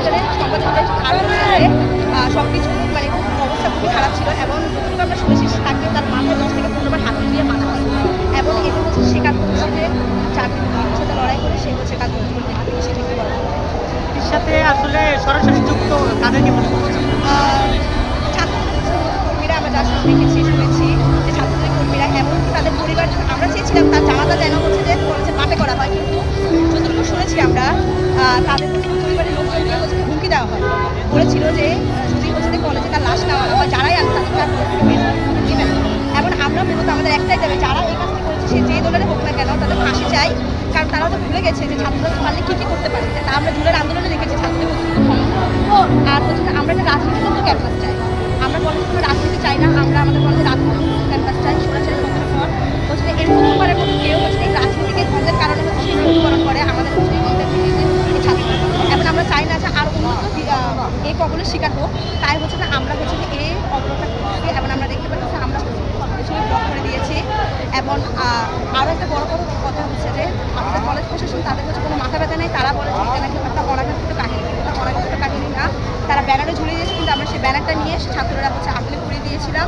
হসপিটালে সংবাদ সম্মেলন সব কিছু মানে খুব অবস্থা খুবই খারাপ ছিল এবং যতটুকু আমরা শুনেছি তাকে তার মাথায় দশ থেকে পনেরোবার হাত দিয়ে মারা হয়। এবং এটা হচ্ছে স্বীকার করছে যে দিন সাথে লড়াই করে সে হচ্ছে কাজ করতে করে এর সাথে আসলে সরাসরি যুক্ত তাদেরকে মনে করছেন ছাত্রদের কর্মীরা আমরা যা দেখেছি শুনেছি যে ছাত্রদের কর্মীরা এমনকি তাদের পরিবার আমরা চেয়েছিলাম তার জানাজা যেন হচ্ছে যে কলেজের মাঠে করা হয়। কিন্তু যতটুকু শুনেছি আমরা তাদের কেন তাদের ফাঁসি চাই, কারণ তারা তো ভুলে গেছে যে ছাত্ররা পারলে কী কী করতে পারে। তা আমরা জুলের আন্দোলনে দেখেছি কতটুকু আর হচ্ছে আমরা একটা রাজনীতিগত ক্যাম্পাস চাই। আমরা কলেজে কোনো রাজনীতি চাই না, আমরা আমাদের কলেজে রাজনীতি ক্যাম্পাস চাই সরাসরি কথার পর হচ্ছে এরকম প্রকারের কোনো কেউ হচ্ছে এই রাজনীতিকে ভঙ্গের কারণে হচ্ছে সেই অনুকরণ করে, আমাদের হচ্ছে ছাত্ররা। এখন আমরা চাই না যে আর উন্নত এই কবলের শিকার হোক, তাই হচ্ছে যে আমরা হচ্ছে এই এবং আরও একটা বড় বড় কথা হচ্ছে যে, আমাদের কলেজ প্রশাসন তাদের কাছে কোনো মাথা ব্যথা নেই, তারা বলেছে এখানে নাকি একটা অনাঘাতিত কাহিনী এটা অনাঘাতিত কাহিনী না। তারা ব্যানারে ঝুলিয়ে দিয়েছে, কিন্তু আমরা সেই ব্যানারটা নিয়ে ছাত্ররা হচ্ছে আঙুলে ঘুরিয়ে দিয়েছিলাম।